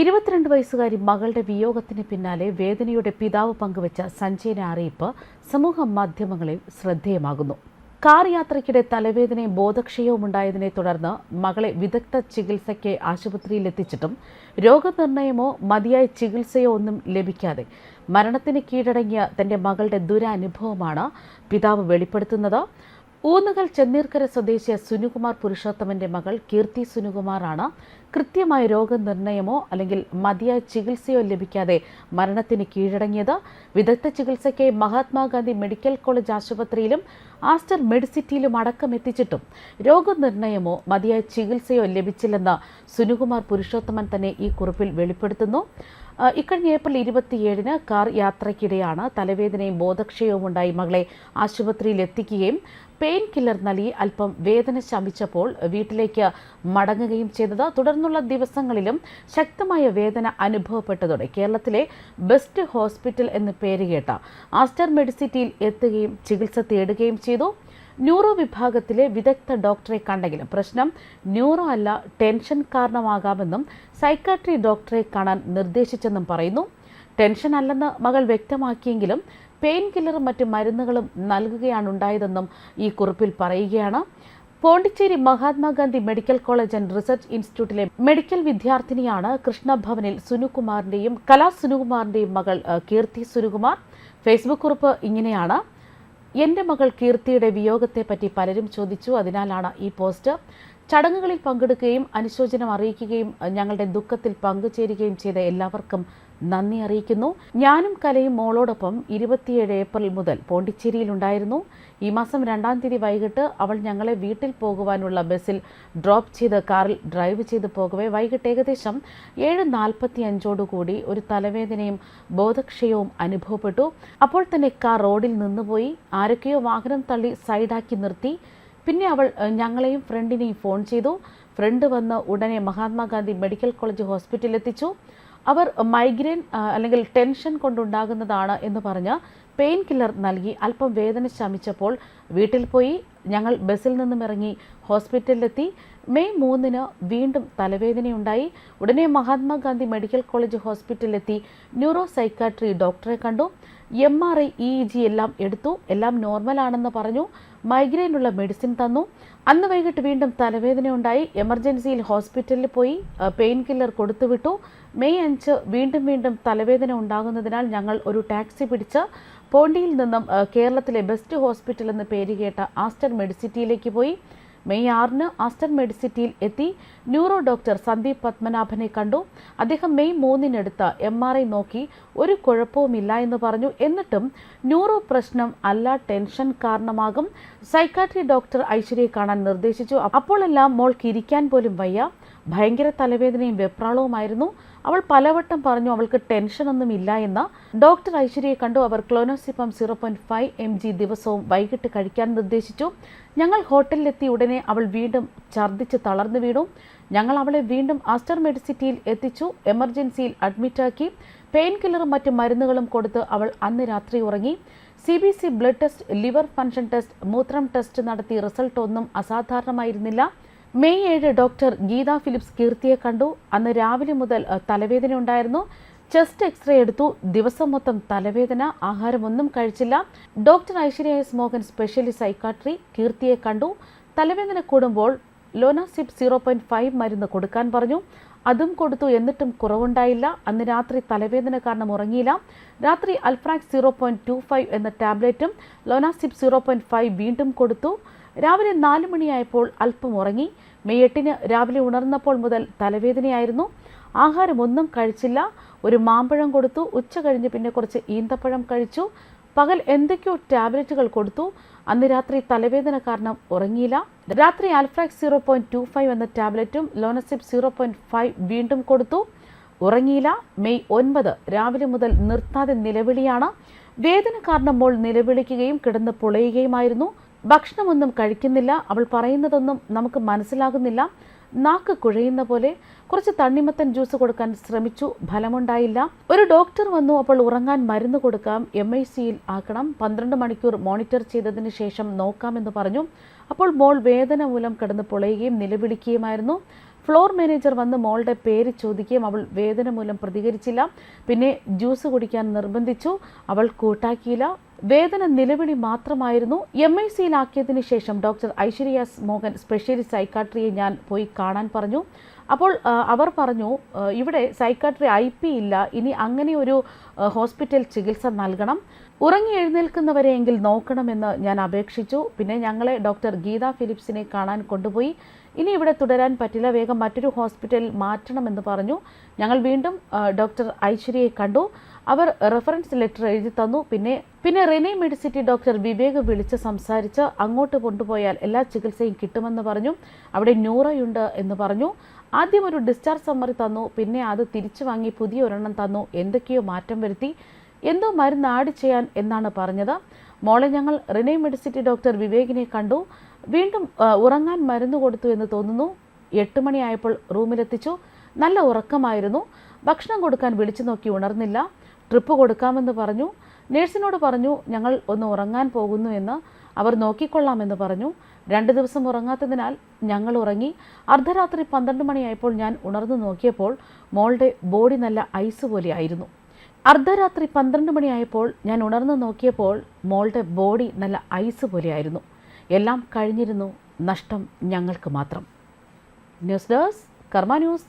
ഇരുപത്തിരണ്ട് വയസ്സുകാരി മകളുടെ വിയോഗത്തിന് പിന്നാലെ വേദനയുടെ പിതാവ് പങ്കുവച്ച സഞ്ജയന അറിയിപ്പ് സമൂഹ മാധ്യമങ്ങളിൽ ശ്രദ്ധേയമാകുന്നു. കാർ യാത്രയ്ക്കിടെ തലവേദനയും ബോധക്ഷയവും ഉണ്ടായതിനെ തുടർന്ന് മകളെ വിദഗ്ധ ചികിത്സയ്ക്ക് ആശുപത്രിയിൽ എത്തിച്ചിട്ടും രോഗനിർണയമോ മതിയായ ചികിത്സയോ ഒന്നും ലഭിക്കാതെ മരണത്തിന് കീഴടങ്ങിയ തന്റെ മകളുടെ ദുരനുഭവമാണ് പിതാവ് വെളിപ്പെടുത്തുന്നത്. ഊന്നുകൽ ചെന്നീർക്കര സ്വദേശിയ സുനുകുമാർ പുരുഷോത്തമന്റെ മകൾ കീർത്തി സുനുകുമാറാണ് കൃത്യമായ രോഗനിർണയമോ അല്ലെങ്കിൽ മതിയായ ചികിത്സയോ ലഭിക്കാതെ മരണത്തിന് കീഴടങ്ങിയത്. വിദഗ്ധ ചികിത്സയ്ക്കായി മഹാത്മാഗാന്ധി മെഡിക്കൽ കോളേജ് ആശുപത്രിയിലും ആസ്റ്റർ മെഡിസിറ്റിയിലും അടക്കം എത്തിച്ചിട്ടും രോഗനിർണയമോ മതിയായ ചികിത്സയോ ലഭിച്ചില്ലെന്ന് സുനുകുമാർ പുരുഷോത്തമൻ തന്നെ ഈ കുറിപ്പിൽ വെളിപ്പെടുത്തുന്നു. ഇക്കഴിഞ്ഞ ഏപ്രിൽ ഇരുപത്തിയേഴിന് കാർ യാത്രയ്ക്കിടെയാണ് തലവേദനയും ബോധക്ഷയവും ഉണ്ടായി. മകളെ ആശുപത്രിയിൽ എത്തിക്കുകയും പെയിൻ കില്ലർ നൽകി അല്പം വേദന ശമിച്ചപ്പോൾ വീട്ടിലേക്ക് മടങ്ങുകയും ചെയ്തത്. തുടർന്നുള്ള ദിവസങ്ങളിലും ശക്തമായ വേദന അനുഭവപ്പെട്ടതോടെ കേരളത്തിലെ ബെസ്റ്റ് ഹോസ്പിറ്റൽ എന്ന് പേരുകേട്ട ആസ്റ്റർ മെഡിസിറ്റിയിൽ എത്തുകയും ചികിത്സ തേടുകയും ചെയ്തു. ന്യൂറോ വിഭാഗത്തിലെ വിദഗ്ധ ഡോക്ടറെ കണ്ടെങ്കിലും പ്രശ്നം ന്യൂറോ അല്ല ടെൻഷൻ കാരണമാകാമെന്നും സൈക്കാട്രി ഡോക്ടറെ കാണാൻ നിർദ്ദേശിച്ചെന്നും പറയുന്നു. ടെൻഷൻ അല്ലെന്ന് മകൾ വ്യക്തമാക്കിയെങ്കിലും പെയിൻ കില്ലറും മറ്റ് മരുന്നുകളും നൽകുകയാണുണ്ടായതെന്നും ഈ കുറിപ്പിൽ പറയുകയാണ്. Pondicherry Mahatma Gandhi medical college and research ഇൻസ്റ്റിറ്റ്യൂട്ടിലെ മെഡിക്കൽ വിദ്യാർത്ഥിനിയാണ് കൃഷ്ണഭവനിൽ സുനുകുമാറിന്റെയും കലാ സുനുകുമാറിന്റെയും മകൾ കീർത്തി സുനുകുമാർ. ഫേസ്ബുക്ക് കുറിപ്പ് ഇങ്ങനെയാണ്. എന്റെ മകൾ കീർത്തിയുടെ വിയോഗത്തെപ്പറ്റി പലരും ചോദിച്ചു. അതിനാലാണ് ഈ പോസ്റ്റ്. ചടങ്ങുകളിൽ പങ്കെടുക്കുകയും അനുശോചനം അറിയിക്കുകയും ഞങ്ങളുടെ ദുഃഖത്തിൽ പങ്കുചേരുകയും ചെയ്ത എല്ലാവർക്കും നന്ദി അറിയിക്കുന്നു. ഞാനും കലയും മോളോടൊപ്പം ഇരുപത്തിയേഴ് ഏപ്രിൽ മുതൽ പോണ്ടിച്ചേരിയിലുണ്ടായിരുന്നു ഈ മാസം രണ്ടാം തീയതി വൈകിട്ട് അവൾ ഞങ്ങളെ വീട്ടിൽ പോകുവാനുള്ള ബസ്സിൽ ഡ്രോപ്പ് ചെയ്ത് കാറിൽ ഡ്രൈവ് ചെയ്ത് പോകവേ വൈകിട്ട് ഏകദേശം ഏഴ് നാൽപ്പത്തി അഞ്ചോടുകൂടി ഒരു തലവേദനയും ബോധക്ഷയവും അനുഭവപ്പെട്ടു. അപ്പോൾ തന്നെ കാർ റോഡിൽ നിന്നുപോയി ആരൊക്കെയോ വാഹനം തള്ളി സൈഡാക്കി നിർത്തി. പിന്നെ അവൾ ഞങ്ങളെയും ഫ്രണ്ടിനെയും ഫോൺ ചെയ്തു. ഫ്രണ്ട് വന്ന് ഉടനെ മഹാത്മാഗാന്ധി മെഡിക്കൽ കോളേജ് ഹോസ്പിറ്റലിൽ എത്തിച്ചു. അവർ മൈഗ്രെയിൻ അല്ലെങ്കിൽ ടെൻഷൻ കൊണ്ടുണ്ടാകുന്നതാണ് എന്ന് പറഞ്ഞ് പെയിൻ കില്ലർ നൽകി അല്പം വേദന ശമിച്ചപ്പോൾ വീട്ടിൽ പോയി ഞങ്ങൾ ബസ്സിൽ നിന്നും ഇറങ്ങി ഹോസ്പിറ്റലിലെത്തി. മെയ് മൂന്നിന് വീണ്ടും തലവേദനയുണ്ടായി. ഉടനെ മഹാത്മാഗാന്ധി മെഡിക്കൽ കോളേജ് ഹോസ്പിറ്റലിലെത്തി. ന്യൂറോ സൈക്കാട്രി ഡോക്ടറെ കണ്ടു. M R I E G എല്ലാം എടുത്തു. എല്ലാം നോർമൽ ആണെന്ന് പറഞ്ഞു. മൈഗ്രെയിനുള്ള മെഡിസിൻ തന്നു. അന്ന് വൈകിട്ട് വീണ്ടും തലവേദന ഉണ്ടായി. എമർജൻസിയിൽ ഹോസ്പിറ്റലിൽ പോയി. പെയിൻ കില്ലർ കൊടുത്തുവിട്ടു മെയ് അഞ്ച് വീണ്ടും വീണ്ടും തലവേദന ഉണ്ടാകുന്നതിനാൽ ഞങ്ങൾ ഒരു ടാക്സി പിടിച്ച് പോണ്ടിയിൽ നിന്നും കേരളത്തിലെ ബെസ്റ്റ് ഹോസ്പിറ്റൽ എന്ന് പേരുകേട്ട ആസ്റ്റർ മെഡിസിറ്റിയിലേക്ക് പോയി. മെയ് ആറിന് ആസ്റ്റർ മെഡിസിറ്റിയിൽ എത്തി ന്യൂറോ ഡോക്ടർ സന്ദീപ് പത്മനാഭനെ കണ്ടു. അദ്ദേഹം മെയ് മൂന്നിനടുത്ത് എം ആർ ഐ നോക്കി ഒരു കുഴപ്പവുമില്ല എന്ന് പറഞ്ഞു. എന്നിട്ടും ന്യൂറോ പ്രശ്നം അല്ല ടെൻഷൻ കാരണമാകും. സൈക്കാട്രി ഡോക്ടർ ഐശ്വര്യയെ കാണാൻ നിർദ്ദേശിച്ചു. അപ്പോഴെല്ലാം മോൾക്ക് ഇരിക്കാൻ പോലും വയ്യ. ഭയങ്കര തലവേദനയും വെപ്രാളവുമായിരുന്നു. അവൾ പലവട്ടം പറഞ്ഞു അവൾക്ക് ടെൻഷനൊന്നും ഇല്ല എന്ന്. ഡോക്ടർ ഐശ്വര്യയെ കണ്ടു. അവർ clonazepam zero point five M G ദിവസവും വൈകിട്ട് കഴിക്കാൻ നിർദ്ദേശിച്ചു. ഞങ്ങൾ ഹോട്ടലിലെത്തി ഉടനെ അവൾ വീണ്ടും ഛർദ്ദിച്ച് തളർന്നു വീണു. ഞങ്ങൾ അവളെ വീണ്ടും ആസ്റ്റർ മെഡിസിറ്റിയിൽ എത്തിച്ചു. എമർജൻസിയിൽ അഡ്മിറ്റാക്കി. പെയിൻ കില്ലറും മറ്റു മരുന്നുകളും കൊടുത്ത് അവൾ അന്ന് രാത്രി ഉറങ്ങി. C B C blood test liver function test മൂത്രം ടെസ്റ്റ് നടത്തി റിസൾട്ട് ഒന്നും അസാധാരണമായിരുന്നില്ല. മെയ് ഏഴ് ഡോക്ടർ ഗീത ഫിലിപ്സ് കീർത്തിയെ കണ്ടു. അന്ന് രാവിലെ മുതൽ തലവേദന ഉണ്ടായിരുന്നു. ചെസ്റ്റ് എക്സ്റേ എടുത്തു. ദിവസം മൊത്തം തലവേദന ആഹാരമൊന്നും കഴിച്ചില്ല. Doctor Aishwarya S Mohan specialist psychiatry കീർത്തിയെ കണ്ടു. തലവേദന കൂടുമ്പോൾ ലോനാസിപ് സീറോ പോയിന്റ് ഫൈവ് മരുന്ന് കൊടുക്കാൻ പറഞ്ഞു. അതും കൊടുത്തു എന്നിട്ടും കുറവുണ്ടായില്ല. അന്ന് രാത്രി തലവേദന കാരണം ഉറങ്ങിയില്ല. രാത്രി Alprax zero point two five എന്ന ടാബ്ലറ്റും ലോനാസിപ് സീറോ പോയിന്റ് ഫൈവ് വീണ്ടും കൊടുത്തു. രാവിലെ നാല് മണിയായപ്പോൾ അല്പം ഉറങ്ങി. മെയ് എട്ടിന് രാവിലെ ഉണർന്നപ്പോൾ മുതൽ തലവേദനയായിരുന്നു. ആഹാരമൊന്നും കഴിച്ചില്ല. ഒരു മാമ്പഴം കൊടുത്തു. ഉച്ച കഴിഞ്ഞ് പിന്നെ കുറച്ച് ഈന്തപ്പഴം കഴിച്ചു. പകൽ എന്തൊക്കെയോ ടാബ്ലറ്റുകൾ കൊടുത്തു. അന്ന് രാത്രി തലവേദന കാരണം ഉറങ്ങിയില്ല. രാത്രി Alprax zero point two five എന്ന ടാബ്ലറ്റും ലോനസിപ് സീറോ പോയിന്റ് ഫൈവ് വീണ്ടും കൊടുത്തു. ഉറങ്ങിയില്ല. മെയ് ഒൻപത് രാവിലെ മുതൽ നിർത്താതെ നിലവിളിയാണ്. വേദന കാരണം മോൾ നിലവിളിക്കുകയും കിടന്ന് പൊളയുകയുമായിരുന്നു. ഭക്ഷണമൊന്നും കഴിക്കുന്നില്ല. അവൾ പറയുന്നതൊന്നും നമുക്ക് മനസ്സിലാകുന്നില്ല. നാക്ക് കുഴയുന്ന പോലെ കുറച്ച് തണ്ണിമത്തൻ ജ്യൂസ് കൊടുക്കാൻ ശ്രമിച്ചു. ഫലമുണ്ടായില്ല. ഒരു ഡോക്ടർ വന്നു. അപ്പോൾ ഉറങ്ങാൻ മരുന്ന് കൊടുക്കാം. എം ഐ സിയിൽ ആക്കണം. പന്ത്രണ്ട് മണിക്കൂർ മോണിറ്റർ ചെയ്തതിന് ശേഷം നോക്കാമെന്ന് പറഞ്ഞു. അപ്പോൾ മോൾ വേദന മൂലം കിടന്ന് പൊളയുകയും നിലവിളിക്കുകയുമായിരുന്നു. ഫ്ലോർ മാനേജർ വന്ന് മോളുടെ പേര് ചോദിക്കുകയും അവൾ വേദന മൂലം പ്രതികരിച്ചില്ല. പിന്നെ ജ്യൂസ് കുടിക്കാൻ നിർബന്ധിച്ചു. അവൾ കൂട്ടാക്കിയില്ല. വേദന നിലവിളി മാത്രമായിരുന്നു എം ഐ സിയിലാക്കിയതിനു ശേഷം ഡോക്ടർ ഐശ്വര്യ മോഹൻ സ്പെഷ്യലിസ്റ്റ് സൈക്കാട്രിയെ ഞാൻ പോയി കാണാൻ പറഞ്ഞു. അപ്പോൾ അവർ പറഞ്ഞു ഇവിടെ സൈക്കാട്രി ഐ പി ഇല്ല ഇനി അങ്ങനെ ഒരു ഹോസ്പിറ്റൽ ചികിത്സ നൽകണം. ഉറങ്ങി എഴുന്നേൽക്കുന്നവരെയെങ്കിൽ നോക്കണമെന്ന് ഞാൻ അപേക്ഷിച്ചു. പിന്നെ ഞങ്ങളെ ഡോക്ടർ ഗീത ഫിലിപ്സിനെ കാണാൻ കൊണ്ടുപോയി. ഇനി ഇവിടെ തുടരാൻ പറ്റില്ല. വേഗം മറ്റൊരു ഹോസ്പിറ്റലിൽ മാറ്റണമെന്ന് പറഞ്ഞു. ഞങ്ങൾ വീണ്ടും ഡോക്ടർ ഐശ്വര്യയെ കണ്ടു. അവർ റെഫറൻസ് ലെറ്റർ എഴുതി തന്നു. പിന്നെ പിന്നെ റെനി മെഡിസിറ്റി ഡോക്ടർ വിവേക് വിളിച്ച് സംസാരിച്ച് അങ്ങോട്ട് കൊണ്ടുപോയാൽ എല്ലാ ചികിത്സയും കിട്ടുമെന്ന് പറഞ്ഞു. അവിടെ ന്യൂറയുണ്ട് എന്ന് പറഞ്ഞു. ആദ്യം ഒരു ഡിസ്ചാർജ് സമ്മറി തന്നു. പിന്നെ അത് തിരിച്ചു വാങ്ങി പുതിയ ഒരെണ്ണം തന്നു. എന്തൊക്കെയോ മാറ്റം വരുത്തി. എന്തോ മരുന്ന് ആഡ് ചെയ്യാൻ എന്നാണ് പറഞ്ഞത്. മോളെ ഞങ്ങൾ റിനെ മെഡിസിറ്റി ഡോക്ടർ വിവേകിനെ കണ്ടു. വീണ്ടും ഉറങ്ങാൻ മരുന്ന് കൊടുത്തു എന്ന് തോന്നുന്നു. എട്ട് മണിയായപ്പോൾ റൂമിലെത്തിച്ചു. നല്ല ഉറക്കമായിരുന്നു. ഭക്ഷണം കൊടുക്കാൻ വിളിച്ചു നോക്കി ഉണർന്നില്ല. ട്രിപ്പ് കൊടുക്കാമെന്ന് പറഞ്ഞു. നേഴ്സിനോട് പറഞ്ഞു ഞങ്ങൾ ഒന്ന് ഉറങ്ങാൻ പോകുന്നു എന്ന്. അവർ നോക്കിക്കൊള്ളാമെന്ന് പറഞ്ഞു. രണ്ട് ദിവസം ഉറങ്ങാത്തതിനാൽ ഞങ്ങൾ ഉറങ്ങി. അർദ്ധരാത്രി പന്ത്രണ്ട് മണിയായപ്പോൾ ഞാൻ ഉണർന്നു നോക്കിയപ്പോൾ മോളുടെ ബോഡി നല്ല ഐസ് പോലെയായിരുന്നു. അർദ്ധരാത്രി പന്ത്രണ്ട് മണിയായപ്പോൾ ഞാൻ ഉണർന്നു നോക്കിയപ്പോൾ മോളുടെ ബോഡി നല്ല ഐസ് പോലെയായിരുന്നു. എല്ലാം കഴിഞ്ഞിരുന്നു നഷ്ടം ഞങ്ങൾക്ക് മാത്രം. News days Karma news.